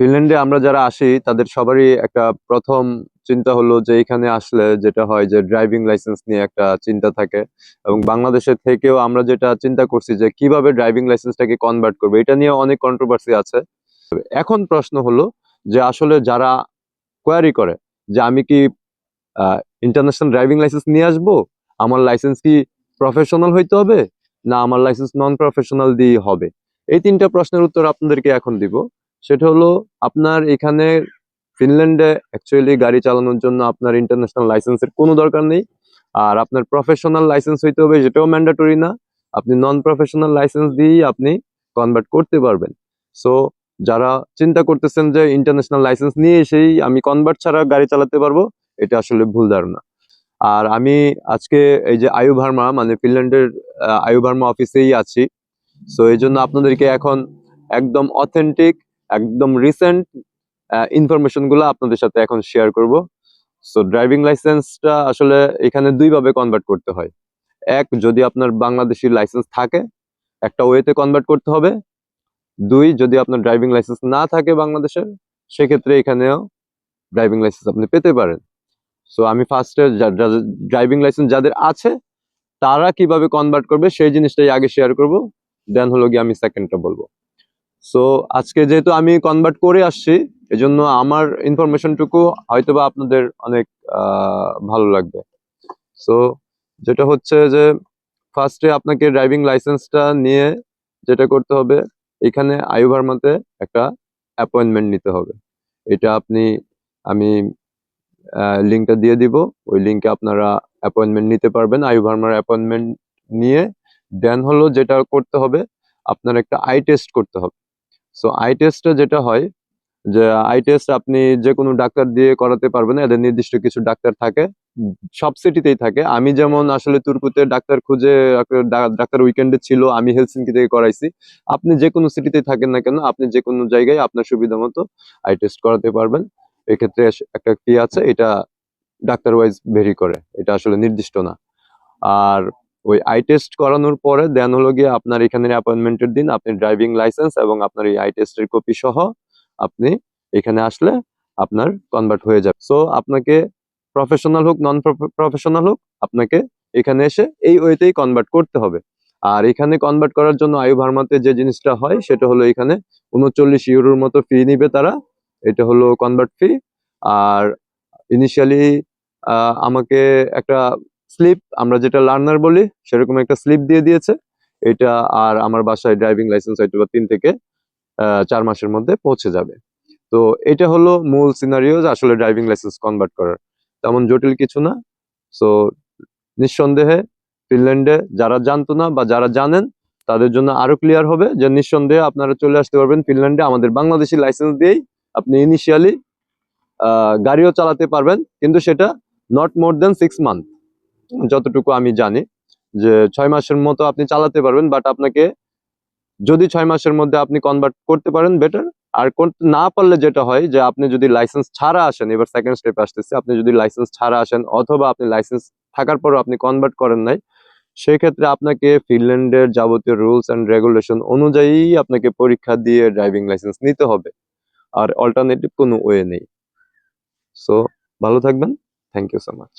ফিনল্যান্ডে আমরা যারা আসি, তাদের সবারই একটা প্রথম চিন্তা হলো যে এখানে আসলে যেটা হয় যে ড্রাইভিং লাইসেন্স নিয়ে একটা চিন্তা থাকে। এবং বাংলাদেশের থেকেও আমরা যেটা চিন্তা করছি যে কীভাবে ড্রাইভিং লাইসেন্সটাকে কনভার্ট করবে, এটা নিয়ে অনেক কন্ট্রোভার্সি আছে। এখন প্রশ্ন হলো যে আসলে যারা কোয়ারি করে যে আমি কি ইন্টারন্যাশনাল ড্রাইভিং লাইসেন্স নিয়ে আসব? আমার লাইসেন্স কি প্রফেশনাল হইতে হবে? না, আমার লাইসেন্স নন প্রফেশনাল দিয়ে হবে? এই তিনটা প্রশ্নের উত্তর আপনাদেরকে এখন দিব। সেটা হলো আপনার এখানে ফিনল্যান্ডে অ্যাকচুয়ালি গাড়ি চালানোর জন্য আপনার ইন্টারন্যাশনাল লাইসেন্সের কোনো দরকার নেই। আর আপনার প্রফেশনাল লাইসেন্স হইতে হবে সেটাও ম্যান্ডেটরি না। আপনি নন প্রফেশনাল লাইসেন্স দিয়েই আপনি কনভার্ট করতে পারবেন। সো যারা চিন্তা করতেছেন যে ইন্টারন্যাশনাল লাইসেন্স নিয়ে এসেই আমি কনভার্ট ছাড়া গাড়ি চালাতে পারব, এটা আসলে ভুল ধারণা। আর আমি আজকে এই যে আয়ু ভার্মা মানে ফিনল্যান্ডের আয়ু ভার্মা অফিসেই আছি। সো এই জন্য আপনাদেরকে এখন একদম অথেন্টিক একদম রিসেন্ট ইনফরমেশনগুলো আপনাদের সাথে এখন শেয়ার করব। সো ড্রাইভিং লাইসেন্সটা আসলে এখানে দুইভাবে কনভার্ট করতে হয়। এক, যদি আপনার বাংলাদেশি লাইসেন্স থাকে, একটা ওয়েতে কনভার্ট করতে হবে। দুই, যদি আপনার ড্রাইভিং লাইসেন্স না থাকে বাংলাদেশের, সেক্ষেত্রে এখানেও ড্রাইভিং লাইসেন্স আপনি পেতে পারেন। সো আমি ফার্স্টে ড্রাইভিং লাইসেন্স যাদের আছে, তারা কীভাবে কনভার্ট করবে, সেই জিনিসটাই আগে শেয়ার করব। দেন হলো গিয়ে আমি সেকেন্ডটা বলব। সো আজকে যেহেতু আমি কনভার্ট করে আসছি, এজন্য আমার ইনফরমেশনটুকু হয়তোবা আপনাদের অনেক ভালো লাগবে। সো যেটা হচ্ছে যে ফার্স্টে আপনাকে ড্রাইভিং লাইসেন্সটা নিয়ে যেটা করতে হবে, এখানে আয়ু ভার্মাতে একটা অ্যাপয়েন্টমেন্ট নিতে হবে। এটা আপনি, আমি লিঙ্কটা দিয়ে দিব। ওই লিঙ্কে আপনারা অ্যাপয়েন্টমেন্ট নিতে পারবেন আয়ু ভার্মার অ্যাপয়েন্টমেন্ট নিয়ে। দেন হলো যেটা করতে হবে, আপনার একটা আই টেস্ট করতে হবে। সো আই টেস্টটা যেটা হয়, যে আই টেস্ট আপনি যে কোনো ডাক্তার দিয়ে করাতে পারবেন এদের নির্দিষ্ট কিছু ডাক্তার থাকে, সব সিটিতেই থাকে। আমি যেমন আসলে তুর্কুতে ডাক্তার খুঁজে ডাক্তার- উইকেন্ডে ছিল, আমি হেলসিঙ্কি থেকে করাইছি। আপনি যে কোনো সিটিতে থাকেন না কেন, আপনি যে কোনো জায়গায় আপনার সুবিধা মতো আই টেস্ট করাতে পারবেন। এক্ষেত্রে একটা কি আছে, এটা ডাক্তার ওয়াইজ ভেরি করে, এটা আসলে নির্দিষ্ট না। আর ওই আই টেস্ট করানোর পরে দেন হলো গিয়ে আপনার এখানে অ্যাপয়েন্টমেন্টের দিন আপনি ড্রাইভিং লাইসেন্স এবং আপনার এই আই টেস্টের কপি সহ আপনি এখানে আসলে আপনার কনভার্ট হয়ে যাবে। সো আপনাকে প্রফেশনাল হোক নন প্রফেশনাল হোক, আপনাকে এখানে এসে এই ওয়েতেই কনভার্ট করতে হবে। আর এখানে কনভার্ট করার জন্য আয়ু ভার্মাতে যে জিনিসটা হয়, সেটা হলো এখানে উনচল্লিশ ইউরোর মতো ফি নিবে তারা। এটা হলো কনভার্ট ফি আর ইনিশিয়ালি আমাকে একটা স্লিপ, আমরা যেটা লার্নার বলি, সেরকম একটা স্লিপ দিয়ে দিয়েছে। এটা আর আমার বাসায় ড্রাইভিং লাইসেন্স হয়তো বা তিন থেকে চার মাসের মধ্যে পৌঁছে যাবে। তো এটা হলো মূল সিনারিও আসলে ড্রাইভিং লাইসেন্স কনভার্ট করার। তেমন জটিল কিছু না। সো নিঃসন্দেহে ফিনল্যান্ডে যারা জানতো না বা যারা জানেন, তাদের জন্য আরও ক্লিয়ার হবে যে নিঃসন্দেহে আপনারা চলে আসতে পারবেন ফিনল্যান্ডে। আমাদের বাংলাদেশি লাইসেন্স দিয়েই আপনি ইনিশিয়ালি গাড়িও চালাতে পারবেন। কিন্তু সেটা not more than six month যতটুকু আমি জানি, যে ছয় মাসের মতো আপনি চালাতে পারবেন বাট আপনাকে যদি ছয় মাসের মধ্যে আপনি কনভার্ট করতে পারেন বেটার আর করতে না পারলে যেটা হয়, যে আপনি যদি লাইসেন্স ছাড়া আসেন, এবার সেকেন্ড স্টেপ আসতেছে, আপনি যদি লাইসেন্স ছাড়া আসেন, অথবা আপনি লাইসেন্স থাকার পরও আপনি কনভার্ট করেন নাই সেই ক্ষেত্রে আপনাকে ফিনল্যান্ডের যাবতীয় রুলস অ্যান্ড রেগুলেশন অনুযায়ী আপনাকে পরীক্ষা দিয়ে ড্রাইভিং লাইসেন্স নিতে হবে। আর অল্টারনেটিভ কোনো ওয়ে নেই। সো ভালো থাকবেন। Thank you so much